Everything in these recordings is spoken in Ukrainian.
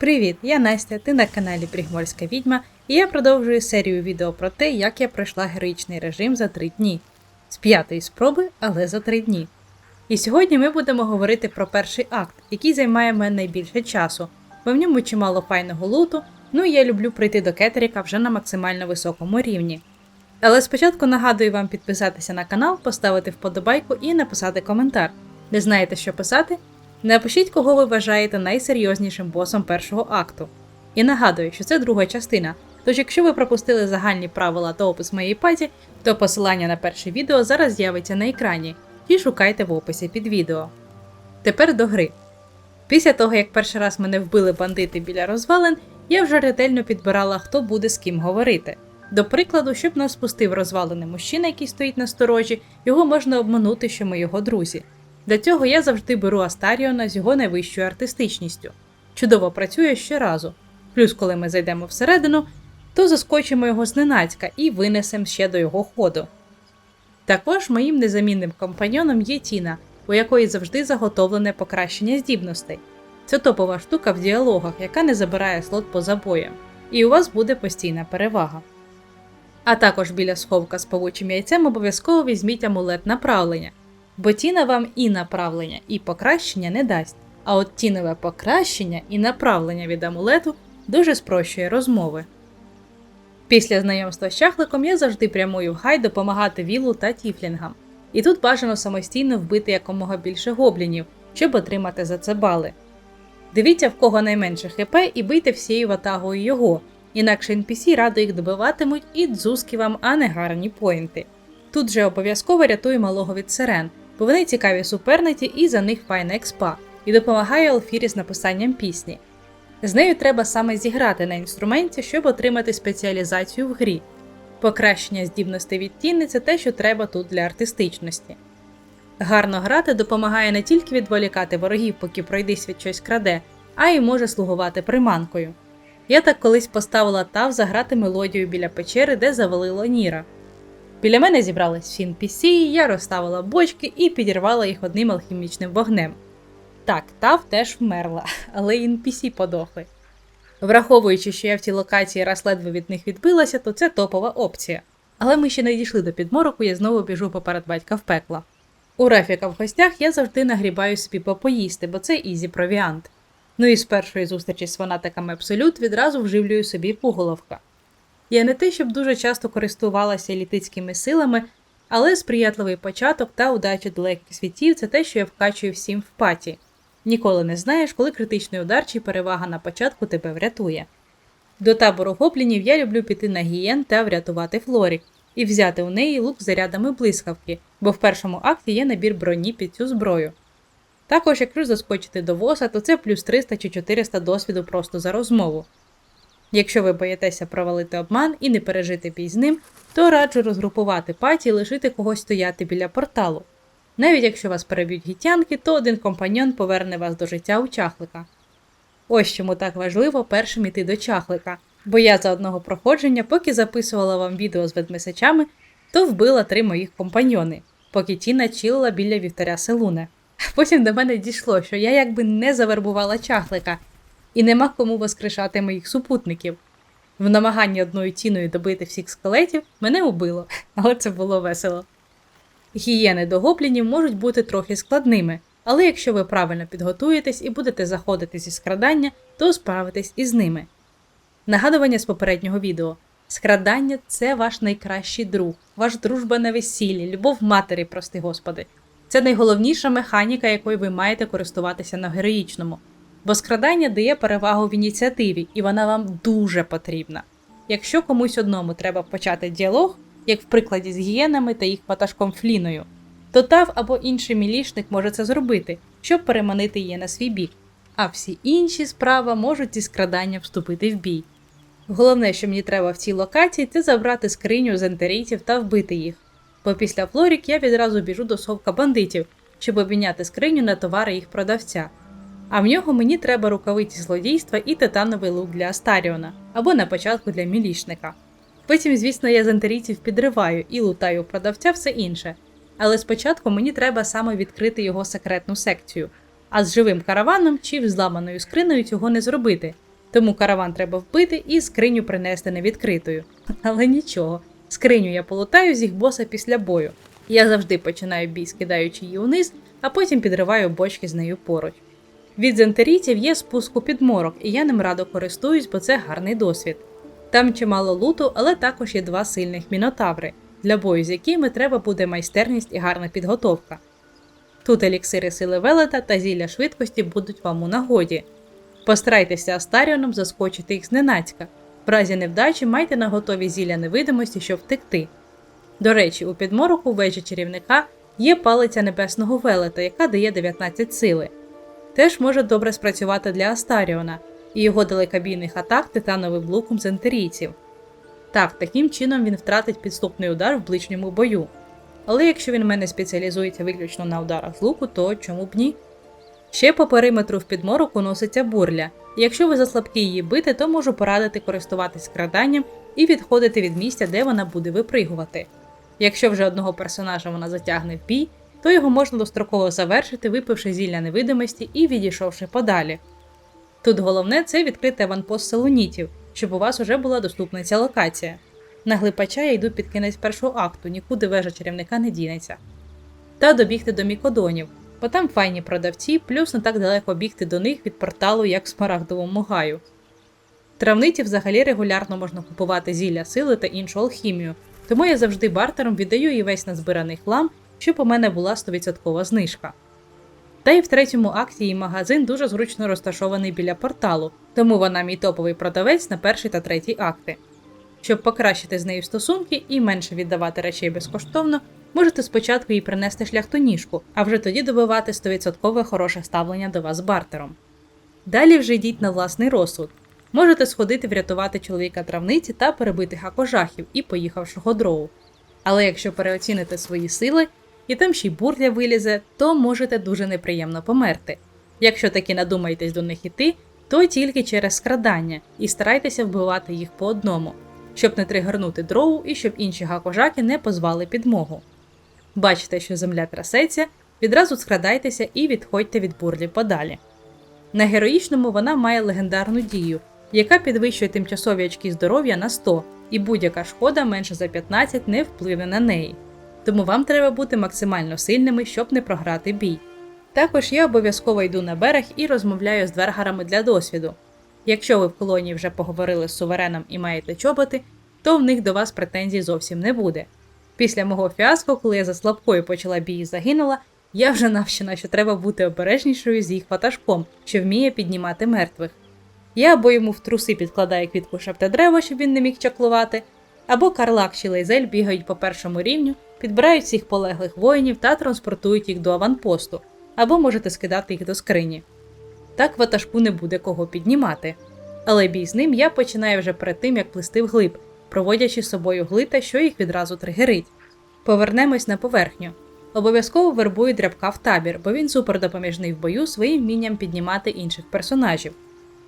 Привіт, я Настя, ти на каналі Пригмольська Відьма, і я продовжую серію відео про те, як я пройшла героїчний режим за 3 дні. З п'ятої спроби, але за 3 дні. І сьогодні ми будемо говорити про перший акт, який займає мене найбільше часу, бо в ньому чимало файного луту, ну і я люблю прийти до кетеріка вже на максимально високому рівні. Але спочатку нагадую вам підписатися на канал, поставити вподобайку і написати коментар. Не знаєте, що писати? Напишіть, кого ви вважаєте найсерйознішим босом першого акту. І нагадую, що це друга частина. Тож, якщо ви пропустили загальні правила та опис моєї паті, то посилання на перше відео зараз з'явиться на екрані і шукайте в описі під відео. Тепер до гри. Після того, як перший раз мене вбили бандити біля розвалин, я вже ретельно підбирала, хто буде з ким говорити. До прикладу, щоб нас спустив розвалений мужчина, який стоїть на сторожі, його можна обманути, що ми його друзі. Для цього я завжди беру Астаріона з його найвищою артистичністю. Чудово працює щоразу. Плюс, коли ми зайдемо всередину, то заскочимо його зненацька і винесемо ще до його ходу. Також моїм незамінним компаньоном є Тіна, у якої завжди заготовлене покращення здібностей. Це топова штука в діалогах, яка не забирає слот поза боєм, і у вас буде постійна перевага. А також біля сховка з павучим яйцем обов'язково візьміть амулет направлення, бо тіна вам і направлення, і покращення не дасть. А от тінове покращення і направлення від амулету дуже спрощує розмови. Після знайомства з чахликом я завжди прямую в гай допомагати вілу та тіфлінгам. І тут бажано самостійно вбити якомога більше гоблінів, щоб отримати за це бали. Дивіться, в кого найменше хп, і бийте всією ватагою його, інакше NPC радо їх добиватимуть і дзузки вам, а не гарні поінти. Тут же обов'язково рятує малого від сирен, вони цікаві суперниці і за них файна експа, і допомагає Алфірі з написанням пісні. З нею треба саме зіграти на інструменті, щоб отримати спеціалізацію в грі. Покращення здібностей від тіни це те, що треба тут для артистичності. Гарно грати допомагає не тільки відволікати ворогів, поки пройди світ щось краде, а й може слугувати приманкою. Я так колись поставила тав заграти мелодію біля печери, де завалило Ніра. Біля мене зібрались NPC, я розставила бочки і підірвала їх одним алхімічним вогнем. Так, тав теж вмерла, але й NPC подохли. Враховуючи, що я в цій локації раз ледве від них відбилася, то це топова опція. Але ми ще не дійшли до підмороку, я знову біжу поперед батька в пекло. У Рафіка в гостях я завжди нагрібаю собі попоїсти, бо це ізі провіант. Ну і з першої зустрічі з фанатиками Абсолют відразу вживлюю собі пуголовка. Я не те, щоб дуже часто користувалася елітицькими силами, але сприятливий початок та удача далеких світів це те, що я вкачую всім в паті. Ніколи не знаєш, коли критичний удар чи перевага на початку тебе врятує. До табору гоблінів я люблю піти на гієн та врятувати Флорік, і взяти у неї лук з зарядами блискавки, бо в першому акті є набір броні під цю зброю. Також, якщо заскочити до воса, то це плюс 300 чи 400 досвіду просто за розмову. Якщо ви боїтеся провалити обман і не пережити бій з ним, то раджу розгрупувати паті і лишити когось стояти біля порталу. Навіть якщо вас переб'ють гітянки, то один компаньон поверне вас до життя у чахлика. Ось чому так важливо першим іти до чахлика, бо я за одного проходження, поки записувала вам відео з ведмесачами, то вбила три моїх компаньйони, поки ті чилила біля вівтаря Селуне. Потім до мене дійшло, що я якби не завербувала чахлика, і нема кому воскрешати моїх супутників. В намаганні одною тіною добити всіх скелетів мене убило, але це було весело. Гієни до гоблінів можуть бути трохи складними, але якщо ви правильно підготуєтесь і будете заходити зі скрадання, то справитесь із ними. Нагадування з попереднього відео: скрадання це ваш найкращий друг, ваш дружба на весіллі, любов матері, прости господи. Це найголовніша механіка, якою ви маєте користуватися на героїчному, бо скрадання дає перевагу в ініціативі, і вона вам дуже потрібна. Якщо комусь одному треба почати діалог, як в прикладі з гієнами та їх ватажком Фліною, то тав або інший мілішник може це зробити, щоб переманити її на свій бік, а всі інші справа можуть зі скрадання вступити в бій. Головне, що мені треба в цій локації, це забрати скриню з ентерійців та вбити їх. Бо після Флорік я відразу біжу до совка бандитів, щоб обміняти скриню на товари їх продавця. А в нього мені треба рукавиці злодійства і титановий лук для Астаріона або на початку для мілішника. Потім, звісно, я з антерійців підриваю і лутаю продавця все інше. Але спочатку мені треба саме відкрити його секретну секцію, а з живим караваном чи взламаною скринею цього не зробити, Тому караван треба вбити і скриню принести невідкритою. Але нічого, скриню я полутаю з їх боса після бою. Я завжди починаю бій, скидаючи її униз, а потім підриваю бочки з нею поруч. Від зентерійців є спуск у підморок, і я ним радо користуюсь, бо це гарний досвід. Там чимало луту, але також є два сильних мінотаври, для бою з якими треба буде майстерність і гарна підготовка. Тут еліксири сили велета та зілля швидкості будуть вам у нагоді. Постарайтеся Астаріоном заскочити їх зненацька. В разі невдачі майте на готові зілля невидимості, щоб втекти. До речі, у підмороку вежі чарівника є палиця небесного велета, яка дає 19 сили. Теж може добре спрацювати для Астаріона і його далекобійних атак титановим луком з ентерійців. Так, таким чином він втратить підступний удар в ближньому бою. Але якщо він в мене спеціалізується виключно на ударах з луку, то чому б ні? Ще по периметру в підмороку носиться бурля, і якщо ви заслабкі її бити, то можу порадити користуватись скраданням і відходити від місця, де вона буде випригувати. Якщо вже одного персонажа вона затягне в бій, то його можна достроково завершити, випивши зілля невидимості і відійшовши подалі. Тут головне це відкрити аванпост селунітів, щоб у вас уже була доступна ця локація. На глипача я йду під кінець першого акту, нікуди вежа чарівника не дінеться. Та добігти до мікодонів, бо там файні продавці, плюс не так далеко бігти до них від порталу, як в смарагдовому гаю. Травниці взагалі регулярно можна купувати зілля сили та іншу алхімію, тому я завжди бартером віддаю їй весь назбираний хлам, щоб у мене була 100% знижка. Та й в третьому акті її магазин дуже зручно розташований біля порталу, тому вона мій топовий продавець на перший та третій акти. Щоб покращити з нею стосунки і менше віддавати речей безкоштовно, можете спочатку їй принести шляхтоніжку, а вже тоді добивати 100% хороше ставлення до вас бартером. Далі вже йдіть на власний розсуд. Можете сходити врятувати чоловіка травниці та перебити хакожахів і поїхавшого дроу. Але якщо переоціните свої сили і там ще й бурля вилізе, то можете дуже неприємно померти. Якщо таки надумаєтесь до них іти, то тільки через скрадання і старайтеся вбивати їх по одному, щоб не тригернути дроу і щоб інші гакожаки не позвали підмогу. Бачите, що земля трясеться, відразу скрадайтеся і відходьте від бурлі подалі. На героїчному вона має легендарну дію, яка підвищує тимчасові очки здоров'я на 100, і будь-яка шкода менше за 15 не впливе на неї. Тому вам треба бути максимально сильними, щоб не програти бій. Також я обов'язково йду на берег і розмовляю з двергарами для досвіду. Якщо ви в колонії вже поговорили з сувереном і маєте чоботи, то в них до вас претензій зовсім не буде. Після мого фіаско, коли я за слабкою почала бій і загинула, я вже навчена, що треба бути обережнішою з їх ватажком, що вміє піднімати мертвих. Я або йому в труси підкладаю квітку шептедрева, щоб він не міг чаклувати, або Карлак чи Лейзель бігають по першому рівню, підбирають всіх полеглих воїнів та транспортують їх до аванпосту, або можете скидати їх до скрині. Так ватажку не буде кого піднімати. Але бій з ним я починаю вже перед тим, як плисти вглиб, проводячи з собою глита, що їх відразу тригерить. Повернемось на поверхню. Обов'язково вербую дрябка в табір, бо він супердопоміжний в бою своїм вмінням піднімати інших персонажів.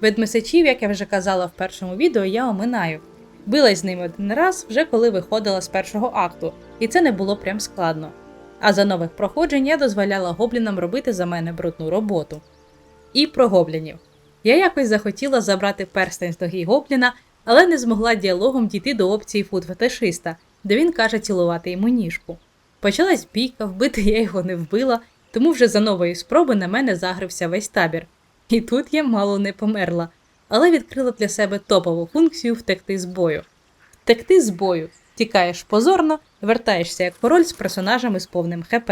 Ведмесечів, як я вже казала в першому відео, я оминаю. Билась з ними один раз, вже коли виходила з першого акту, і це не було прям складно. А за нових проходжень я дозволяла гоблінам робити за мене брудну роботу. І про гоблінів. Я якось захотіла забрати перстень з ноги гобліна, але не змогла діалогом дійти до опції фуд-фетишиста, де він каже цілувати йому ніжку. Почалась бійка, вбити я його не вбила, тому вже за нової спроби на мене загрився весь табір. І тут я мало не померла, але відкрила для себе топову функцію втекти з бою. Втекти з бою. Тікаєш позорно, вертаєшся як король з персонажами з повним ХП.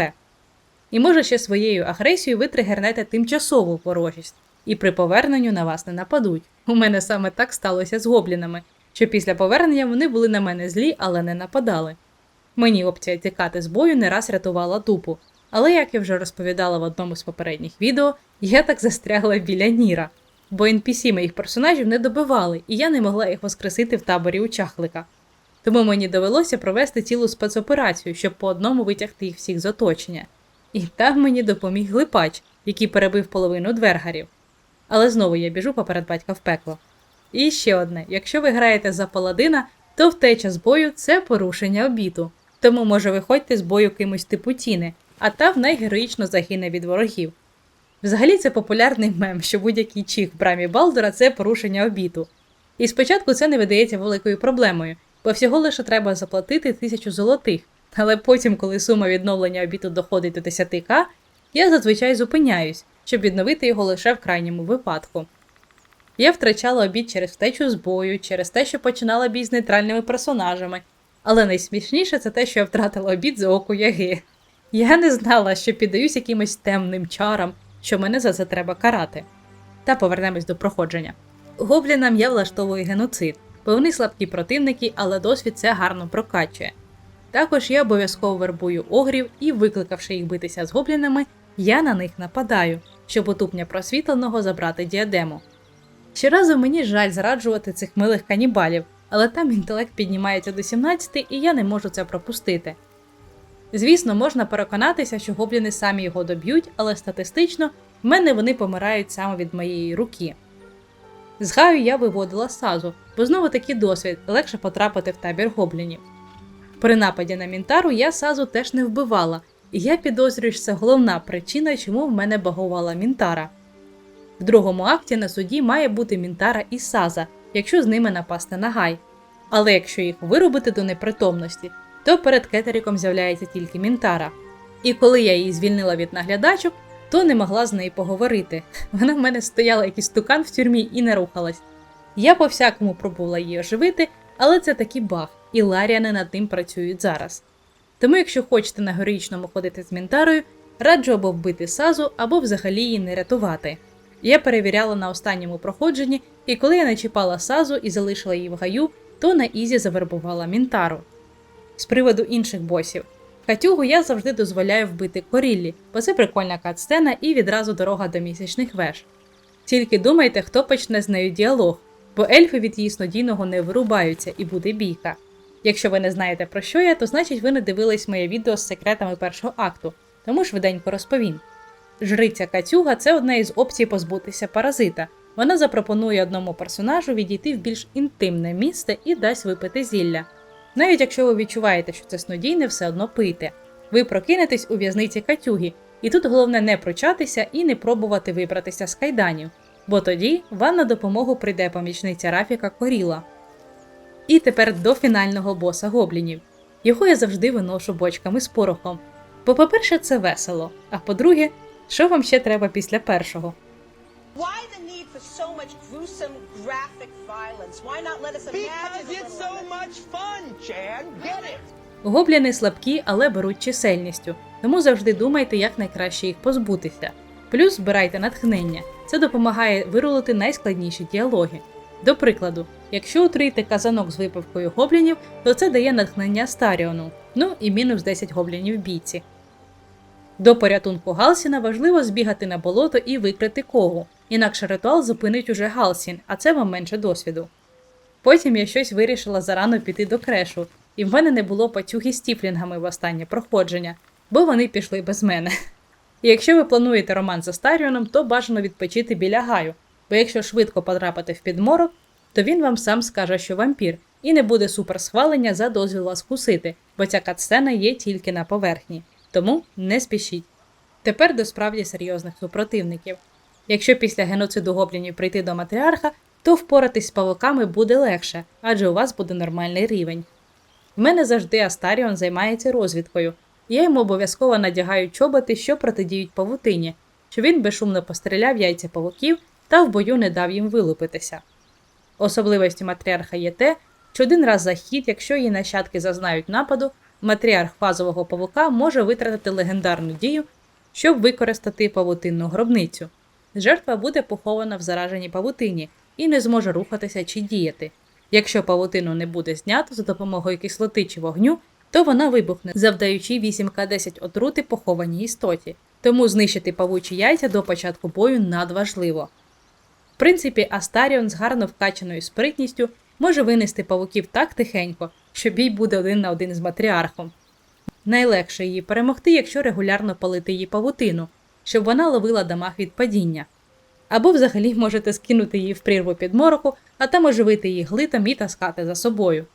І може ще своєю агресією ви тригернете тимчасову ворожість, і при поверненню на вас не нападуть. У мене саме так сталося з гоблінами, що після повернення вони були на мене злі, але не нападали. Мені опція тікати з бою не раз рятувала дупу, але як я вже розповідала в одному з попередніх відео, я так застрягла біля Ніра, бо NPC моїх персонажів не добивали, і я не могла їх воскресити в таборі у чахлика. Тому мені довелося провести цілу спецоперацію, щоб по одному витягти їх всіх з оточення. І там мені допоміг глипач, який перебив половину двергарів. Але знову я біжу поперед батька в пекло. І ще одне: якщо ви граєте за паладина, то втеча з бою це порушення обіту. Тому, може, виходьте з бою кимось типу Тіни, а та в найгероїчно загине від ворогів. Взагалі це популярний мем, що будь-який чих в брамі Балдора це порушення обіту. І спочатку це не видається великою проблемою, бо всього лише треба заплатити тисячу золотих. Але потім, коли сума відновлення обіту доходить до 10к, я зазвичай зупиняюсь, щоб відновити його лише в крайньому випадку. Я втрачала обід через втечу з бою, через те, що починала бій з нейтральними персонажами, але найсмішніше це те, що я втратила обід за оку яги. Я не знала, що піддаюсь якимось темним чарам, що мене за це треба карати. Та повернемось до проходження. Гоблінам я влаштовую геноцид, бо вони слабкі противники, але досвід це гарно прокачує. Також я обов'язково вербую огрів і, викликавши їх битися з гоблінами, я на них нападаю, щоб у тупня просвітленого забрати діадему. Щоразу мені жаль зраджувати цих милих канібалів, але там інтелект піднімається до 17 і я не можу це пропустити. Звісно, можна переконатися, що гобліни самі його доб'ють, але статистично в мене вони помирають саме від моєї руки. З Гаю я виводила сазу, бо знову такий досвід легше потрапити в табір гоблінів. При нападі на Мінтару я сазу теж не вбивала, і я підозрюю, що це головна причина, чому в мене багувала Мінтара. В другому акті на суді має бути Мінтара і Саза, якщо з ними напасти на гай. Але якщо їх виробити до непритомності, то перед кетеріком з'являється тільки Мінтара. І коли я її звільнила від наглядачок, то не могла з нею поговорити. Вона в мене стояла як істукан в тюрмі і не рухалась. Я по всякому пробувала її оживити, але це такий баг, і Ларіани над тим працюють зараз. Тому, якщо хочете на героїчному ходити з Мінтарою, раджу або вбити сазу, або взагалі її не рятувати. Я перевіряла на останньому проходженні, і коли я начіпала сазу і залишила її в гаю, то на Ізі завербувала Мінтару. З приводу інших босів. Катюгу я завжди дозволяю вбити коріллі, бо це прикольна катсцена і відразу дорога до місячних веж. Тільки думайте, хто почне з нею діалог, бо ельфи від її снодійного не вирубаються і буде бійка. Якщо ви не знаєте про що я, то значить ви не дивились моє відео з секретами першого акту, тому швиденько розповім. Жриця Катюга це одна із опцій позбутися паразита. Вона запропонує одному персонажу відійти в більш інтимне місце і дасть випити зілля. Навіть якщо ви відчуваєте, що це снодійне, все одно пийте. Ви прокинетесь у в'язниці Катюги, і тут головне не прочатися і не пробувати вибратися з кайданів, бо тоді вам на допомогу прийде помічниця Рафіка Коріла. І тепер до фінального боса гоблінів. Його я завжди виношу бочками з порохом. Бо, по-перше, це весело, а по-друге, що вам ще треба після першого? Why the need for so much gruesome graphic violence? Why not let us imagine it's so much fun, Chad. Get it? Гобліни слабкі, але беруть чисельністю, тому завжди думайте, як найкраще їх позбутися. Плюс збирайте натхнення. Це допомагає вирулити найскладніші діалоги. До прикладу, якщо отруїте казанок з випивкою гоблінів, то це дає натхнення Старіону, ну і мінус 10 гоблінів бійці. До порятунку Галсіна важливо збігати на болото і викрити когу, інакше ритуал зупинить уже Галсін, а це вам менше досвіду. Потім я щось вирішила зарано піти до крешу, і в мене не було пацюги з тіфлінгами в останнє проходження, бо вони пішли без мене. І якщо ви плануєте роман з Астаріоном, то бажано відпочити біля гаю, бо якщо швидко потрапити в підморок, то він вам сам скаже, що вампір, і не буде суперсхвалення за дозвіл вас кусити, бо ця катсцена є тільки на поверхні. Тому не спішіть. Тепер до справді серйозних супротивників. Якщо після геноциду гоблінів прийти до матріарха, то впоратись з павуками буде легше, адже у вас буде нормальний рівень. В мене завжди Астаріон займається розвідкою, я йому обов'язково надягаю чоботи, що протидіють павутині, щоб він безшумно постріляв яйця павуків та в бою не дав їм вилупитися. Особливістю матріарха є те, що один раз за хід, якщо її нащадки зазнають нападу, матріарх фазового павука може витратити легендарну дію, щоб використати павутинну гробницю. Жертва буде похована в зараженій павутині і не зможе рухатися чи діяти. Якщо павутину не буде знято за допомогою кислоти чи вогню, то вона вибухне, завдаючи 8К10 отрути похованій істоті. Тому знищити павучі яйця до початку бою надважливо. В принципі, Астаріон з гарно вкачаною спритністю може винести павуків так тихенько, що бій буде один на один з матріархом. Найлегше її перемогти, якщо регулярно палити її павутину, щоб вона ловила дамаг від падіння. Або взагалі можете скинути її в прірву під мороку, а там оживити її глитом і таскати за собою.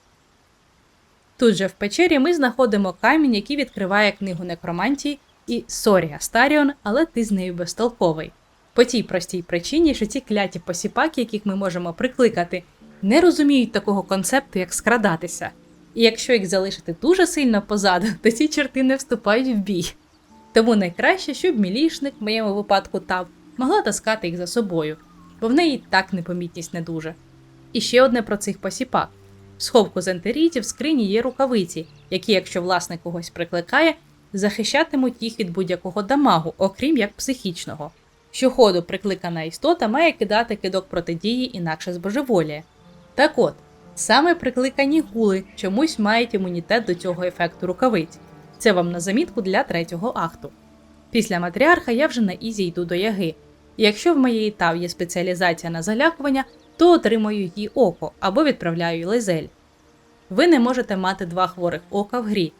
Тут же в печері ми знаходимо камінь, який відкриває книгу некромантії, І сорі, Астаріон, але ти з нею безтолковий. По тій простій причині, що ці кляті посіпаки, яких ми можемо прикликати, не розуміють такого концепту, як скрадатися. І якщо їх залишити дуже сильно позаду, то ці черти не вступають в бій. Тому найкраще, щоб мілішник, в моєму випадку тав, могла таскати їх за собою, бо в неї так непомітність не дуже. І ще одне про цих посіпак. В сховку з ентерітів в скрині є рукавиці, які, якщо власник когось прикликає, захищатимуть їх від будь-якого дамагу, окрім як психічного. Щоходу прикликана істота має кидати кидок протидії, інакше збожеволіє. Так от, саме прикликані гули чомусь мають імунітет до цього ефекту рукавиць. Це вам на замітку для третього акту. Після матріарха я вже на ізі йду до яги. І якщо в моєї тав є спеціалізація на залякування, то отримую її око або відправляю лезель. Ви не можете мати два хворих ока в грі,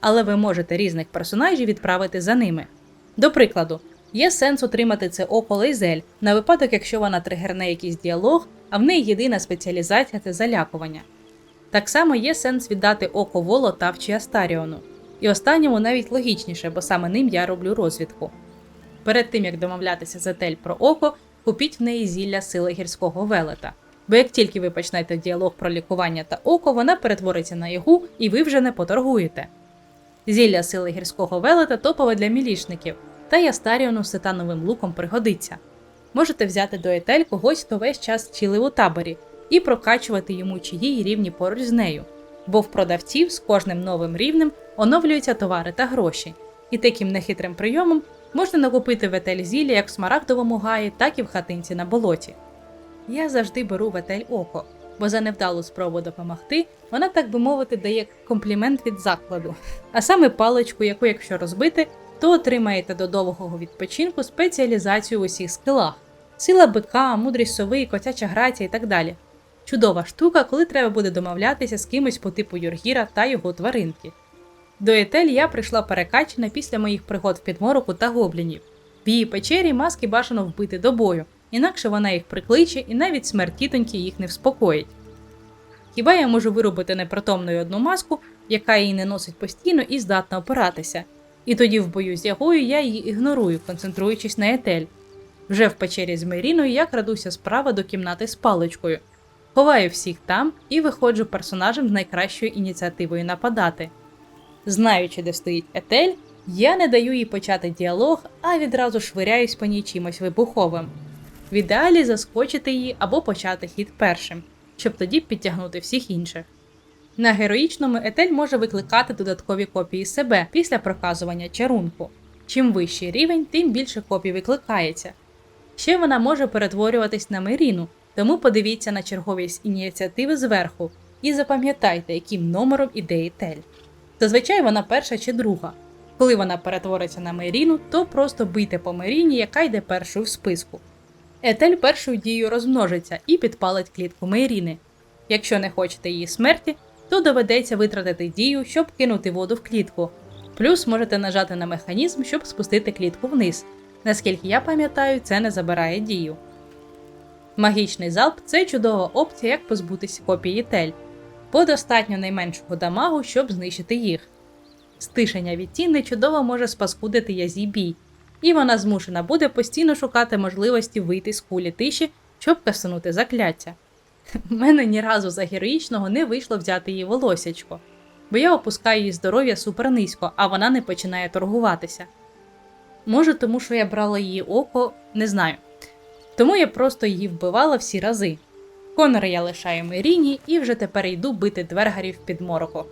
але ви можете різних персонажів відправити за ними. До прикладу, є сенс отримати це око лейзель на випадок, якщо вона тригерне якийсь діалог, а в неї єдина спеціалізація це залякування. Так само є сенс віддати око Воло Тав чи Астаріону. І останньому навіть логічніше, бо саме ним я роблю розвідку. Перед тим як домовлятися з Етель про око, купіть в неї зілля сили гірського велета. Бо як тільки ви почнете діалог про лікування та око, вона перетвориться на ягу, і ви вже не поторгуєте. Зілля сили гірського велета топове для мілішників, та й Астаріону з титановим луком пригодиться. Можете взяти до Етель когось, хто весь час чилив у таборі, і прокачувати йому чиї рівні поруч з нею. Бо в продавців з кожним новим рівнем оновлюються товари та гроші, і таким нехитрим прийомом можна накупити в Етель зілля як в смарагдовому гаї, так і в хатинці на болоті. Я завжди беру в Етель око, бо за невдалу спробу допомогти вона, так би мовити, дає комплімент від закладу, а саме паличку, яку, якщо розбити, то отримаєте до довгого відпочинку спеціалізацію у усіх скилах: сила бика, мудрість сови, котяча грація і так далі. Чудова штука, коли треба буде домовлятися з кимось по типу Юргіра та його тваринки. До Етель я прийшла перекачана після моїх пригод в підмороку та гоблінів. В її печері маски бажано вбити до бою, інакше вона їх прикличе і навіть смерть тітоньки їх не вспокоїть. Хіба я можу виробити непритомною одну маску, яка її не носить постійно і здатна опиратися, і тоді в бою з ягою я її ігнорую, концентруючись на етель. Вже в печері з Мейріною я крадуся справа до кімнати з паличкою, ховаю всіх там і виходжу персонажем з найкращою ініціативою нападати. Знаючи, де стоїть етель, я не даю їй почати діалог, а відразу швиряюсь по ній чимось вибуховим. В ідеалі заскочити її або почати хід першим, щоб тоді підтягнути всіх інших. На героїчному етель може викликати додаткові копії себе після проказування чарунку. Чим вищий рівень, тим більше копій викликається. Ще вона може перетворюватись на Меріну, тому подивіться на черговість ініціативи зверху і запам'ятайте, яким номером іде етель. Зазвичай вона перша чи друга. Коли вона перетвориться на Меріну, то просто бийте по Меріні, яка йде першою в списку. Етель першою дією розмножиться і підпалить клітку Мейріни. Якщо не хочете її смерті, то доведеться витратити дію, щоб кинути воду в клітку. Плюс можете нажати на механізм, щоб спустити клітку вниз. Наскільки я пам'ятаю, це не забирає дію. Магічний залп це чудова опція, як позбутися копії тель, бо достатньо найменшого дамагу, щоб знищити їх. Стишення відтіни чудово може спаскудити язі бій, і вона змушена буде постійно шукати можливості вийти з кулі тиші, щоб кастанути закляття. У мене ні разу за героїчного не вийшло взяти її волосячко, бо я опускаю її здоров'я супер низько, а вона не починає торгуватися. Може, тому що я брала її око, не знаю. Тому я просто її вбивала всі рази. Конора я лишаю Меріні і вже тепер йду бити двергарів під мороко.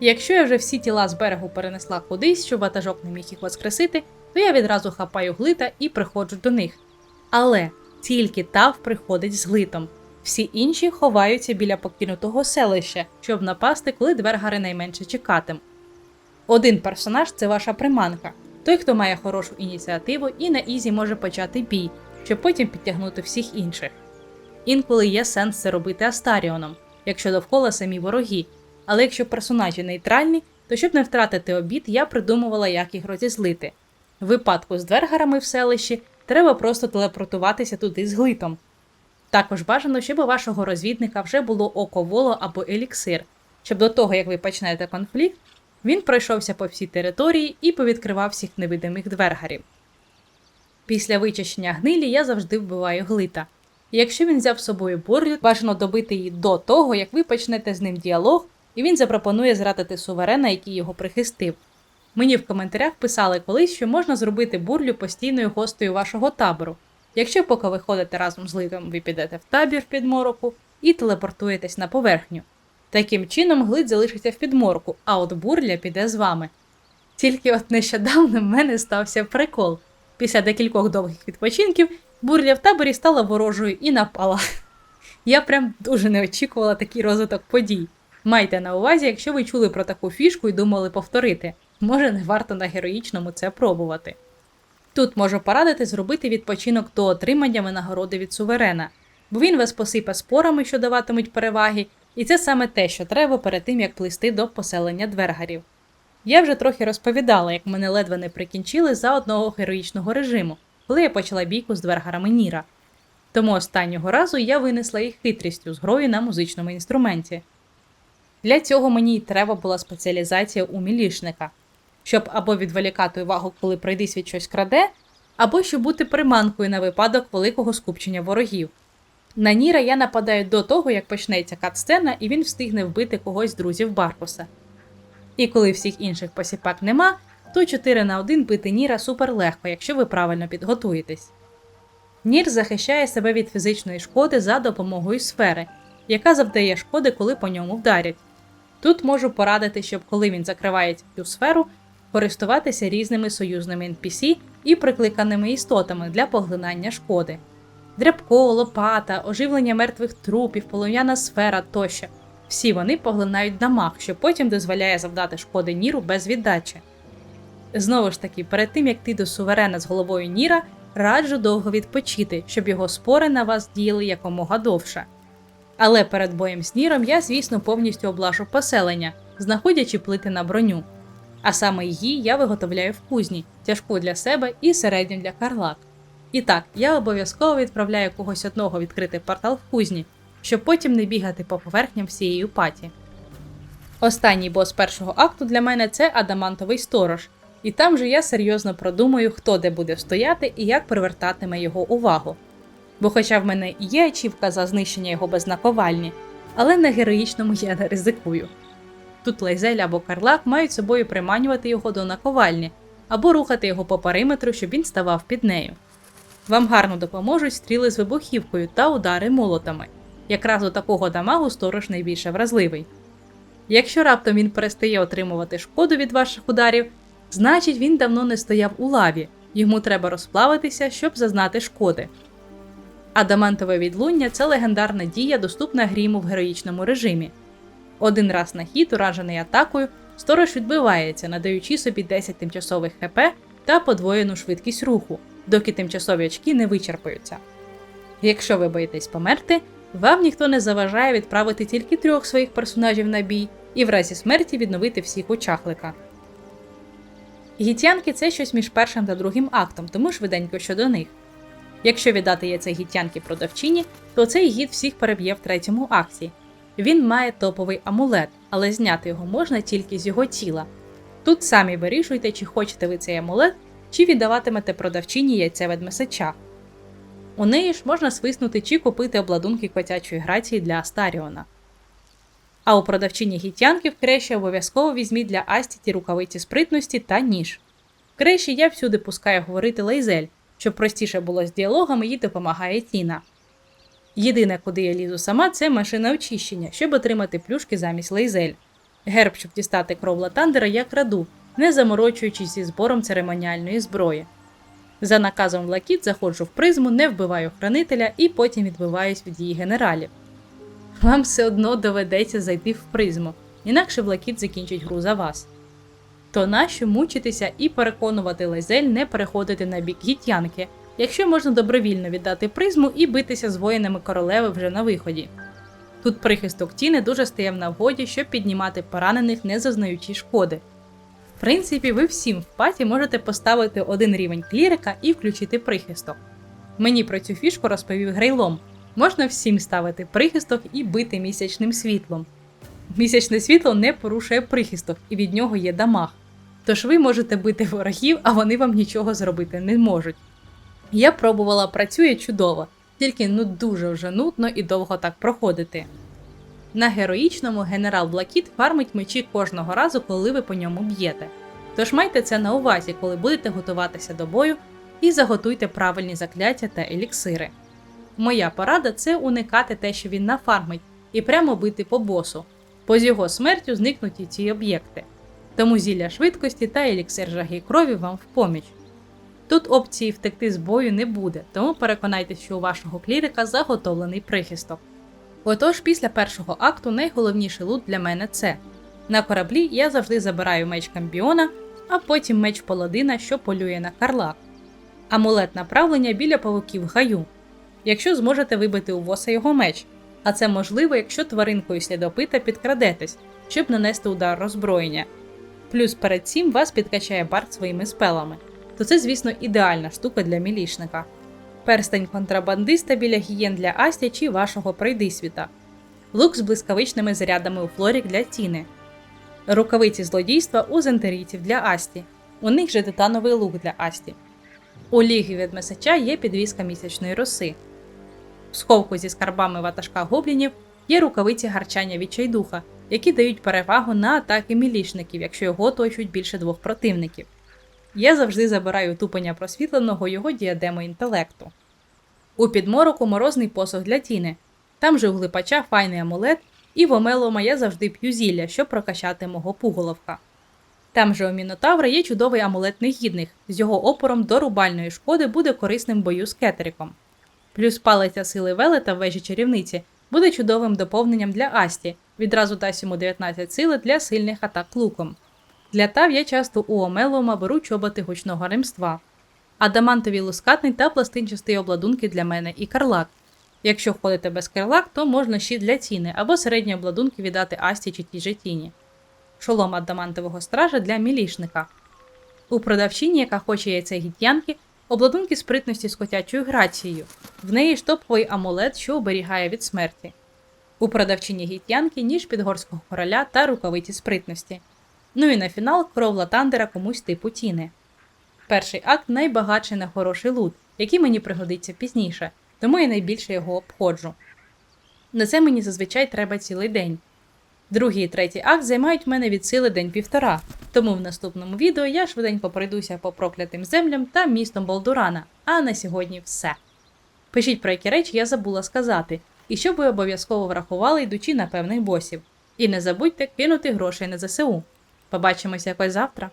Якщо я вже всі тіла з берегу перенесла кудись, щоб ватажок не міг їх воскресити, то я відразу хапаю глита і приходжу до них. Але тільки Тав приходить з глитом. Всі інші ховаються біля покинутого селища, щоб напасти, коли двергари найменше чекатим. Один персонаж це ваша приманка, той, хто має хорошу ініціативу і на ізі може почати бій, щоб потім підтягнути всіх інших. Інколи є сенс це робити Астаріоном, якщо довкола самі вороги, але якщо персонажі нейтральні, то щоб не втратити обід, я придумувала, як їх розізлити. В випадку з двергарами в селищі треба просто телепортуватися туди з глитом. Також бажано, щоб у вашого розвідника вже було око воло або еліксир, щоб до того, як ви почнете конфлікт, Він пройшовся по всій території і повідкривав всіх невидимих двергарів. Після вичищення гнилі я завжди вбиваю глита. І якщо він взяв з собою бурлю, бажано добити її до того, як ви почнете з ним діалог, і він запропонує зрадити суверена, який його прихистив. Мені в коментарях писали колись, що можна зробити бурлю постійною гостею вашого табору. Якщо поки ви ходите разом з литом, ви підете в табір в підмороку і телепортуєтесь на поверхню. Таким чином глид залишиться в підморку, а от бурля піде з вами. Тільки от нещодавно в мене стався прикол. Після декількох довгих відпочинків бурля в таборі стала ворожою і напала. Я прям дуже не очікувала такий розвиток подій. Майте на увазі, якщо ви чули про таку фішку і думали повторити, може не варто на героїчному це пробувати. Тут можу порадити зробити відпочинок до отримання винагороди від суверена, бо він вас посипе спорами, що даватимуть переваги, і це саме те, що треба перед тим, як плисти до поселення двергарів. Я вже трохи розповідала, як мене ледве не прикінчили за одного героїчного режиму, коли я почала бійку з двергарами Ніра. Тому останнього разу я винесла їх хитрістю з грою на музичному інструменті. Для цього мені й треба була спеціалізація у мілішника, щоб або відволікати увагу, коли пройди світ щось краде, або щоб бути приманкою на випадок великого скупчення ворогів. На Ніра я нападаю до того, як почнеться катсцена, і він встигне вбити когось з друзів Баркуса. І коли всіх інших посіпак нема, то 4 на 1 бити Ніра супер легко, якщо ви правильно підготуєтесь. Нір захищає себе від фізичної шкоди за допомогою сфери, яка завдає шкоди, коли по ньому вдарять. Тут можу порадити, щоб коли він закриває цю сферу, користуватися різними союзними NPC і прикликаними істотами для поглинання шкоди. Дрябко, лопата, оживлення мертвих трупів, полум'яна сфера тощо. Всі вони поглинають дамаг, що потім дозволяє завдати шкоди Ніру без віддачі. Знову ж таки, перед тим як ти до суверена з головою Ніра, раджу довго відпочити, щоб його спори на вас діяли якомога довше. Але перед боєм з Ніром я, звісно, повністю облажу поселення, знаходячи плити на броню. А саме її я виготовляю в кузні, тяжку для себе і середню для карлак. І так, я обов'язково відправляю когось одного відкрити портал в кузні, щоб потім не бігати по поверхням всієї паті. Останній бос першого акту для мене це адамантовий сторож, і там же я серйозно продумаю, хто де буде стояти і як привертатиме його увагу. Бо, хоча в мене і є ачівка за знищення його без наковальні, але на героїчному я не ризикую. Тут Лайзель або Карлак мають собою приманювати його до наковальні або рухати його по периметру, щоб він ставав під нею. Вам гарно допоможуть стріли з вибухівкою та удари молотами. Якраз до такого дамагу сторож найбільше вразливий. Якщо раптом він перестає отримувати шкоду від ваших ударів, значить він давно не стояв у лаві, йому треба розплавитися, щоб зазнати шкоди. Адамантове відлуння це легендарна дія, доступна гріму в героїчному режимі. Один раз на хід, уражений атакою, сторож відбивається, надаючи собі 10 тимчасових хп та подвоєну швидкість руху, доки тимчасові очки не вичерпаються. Якщо ви боїтесь померти, вам ніхто не заважає відправити тільки трьох своїх персонажів на бій і в разі смерті відновити всіх у чахлика. Гітянки це щось між першим та другим актом, тому швиденько щодо них. Якщо віддати яйце гітянки продавчині, то цей гід всіх переб'є в третьому акті. Він має топовий амулет, але зняти його можна тільки з його тіла. Тут самі вирішуйте, чи хочете ви цей амулет, чи віддаватимете продавчині яйце ведмесеча. У неї ж можна свиснути чи купити обладунки котячої грації для Астаріона. А у продавчині гітянки в креші обов'язково візьміть для Астіті рукавиці спритності та ніж. Креші я всюди пускаю говорити лейзель, щоб простіше було з діалогами їй допомагає Тіна. Єдине, куди я лізу сама, це машина очищення, щоб отримати плюшки замість лейзель. Герб, щоб дістати кров Латандера, я краду, не заморочуючись зі збором церемоніальної зброї. За наказом Лакіт заходжу в призму, не вбиваю хранителя і потім відбиваюсь від її генералів. Вам все одно доведеться зайти в призму, інакше Блакіт закінчить гру за вас. То нащо мучитися і переконувати Лезель не переходити на бік гітянки, якщо можна добровільно віддати призму і битися з воїнами королеви вже на виході. Тут прихисток Тіни дуже стає в нагоді, щоб піднімати поранених, не зазнаючи шкоди. В принципі, ви всім в паті можете поставити один рівень клірика і включити прихисток. Мені про цю фішку розповів Грейлом. Можна всім ставити прихисток і бити місячним світлом. Місячне світло не порушує прихисток і від нього є дамаг. Тож ви можете бити ворогів, а вони вам нічого зробити не можуть. Я пробувала, працює чудово, тільки ну дуже вже нудно і довго так проходити. На героїчному генерал Блакіт фармить мечі кожного разу, коли ви по ньому б'єте. Тож майте це на увазі, коли будете готуватися до бою, і заготуйте правильні закляття та еліксири. Моя порада це уникати те, що він нафармить, і прямо бити по босу, бо з його смертю зникнуть і ці об'єкти. Тому зілля швидкості та еліксир жаги крові вам в поміч. Тут опції втекти з бою не буде, тому переконайтесь, що у вашого клірика заготовлений прихисток. Отож, після першого акту найголовніший лут для мене це. На кораблі я завжди забираю меч кампіона, а потім меч паладина, що полює на карлак. Амулет направлення біля павуків гаю. Якщо зможете вибити у воса його меч, а це можливо, якщо тваринкою слідопита підкрадетесь, щоб нанести удар роззброєння. Плюс перед цим вас підкачає бард своїми спелами, то це, звісно, ідеальна штука для мілішника. Перстень контрабандиста біля гієн для Асті чи вашого пройдисвіта. Лук з блискавичними зарядами у флорік для тіни. Рукавиці злодійства у зентерійців для Асті. У них же титановий лук для Асті. У ліги від месача є підвіска місячної роси. В сховку зі скарбами ватажка гоблінів є рукавиці гарчання відчайдуха, які дають перевагу на атаки мілішників, якщо його оточують більше двох противників. Я завжди забираю тупання просвітленого його діадему інтелекту. У підмороку морозний посох для тіни. Там же у глипача файний амулет, і в омелома я завжди п'ю зілля, щоб прокачати мого пуголовка. Там же у Мінотавра є чудовий амулет негідних, з його опором до рубальної шкоди буде корисним бою з кетериком. Плюс палиця сили велета в вежі чарівниці буде чудовим доповненням для Асті, відразу дасть йому 19 сили для сильних атак луком. Для тав я часто у Омелома беру чоботи гучного ремства. Адамантові лускатний та пластинчастий обладунки для мене і карлак. Якщо ходите без карлак, то можна щит для ціни або середні обладунки віддати Асті чи тій же тіні. Шолом адамантового стража для мілішника. У продавчині, яка хоче яйце гітянки, обладунки спритності з котячою грацією. В неї штоповий амулет, що оберігає від смерті. У продавчині гітянки ніж підгорського короля та рукавиці спритності. Ну і на фінал кров латандера комусь типу тіни. Перший акт найбагатший на хороший лут, який мені пригодиться пізніше, тому я найбільше його обходжу. На це мені зазвичай треба цілий день. Другий і третій акт займають в мене від сили день-півтора, тому в наступному відео я швиденько пройдуся по проклятим землям та містом Болдурана. А на сьогодні все. Пишіть про які речі я забула сказати, і щоб ви обов'язково врахували, йдучи на певних босів. І не забудьте кинути грошей на ЗСУ. Побачимося якось завтра.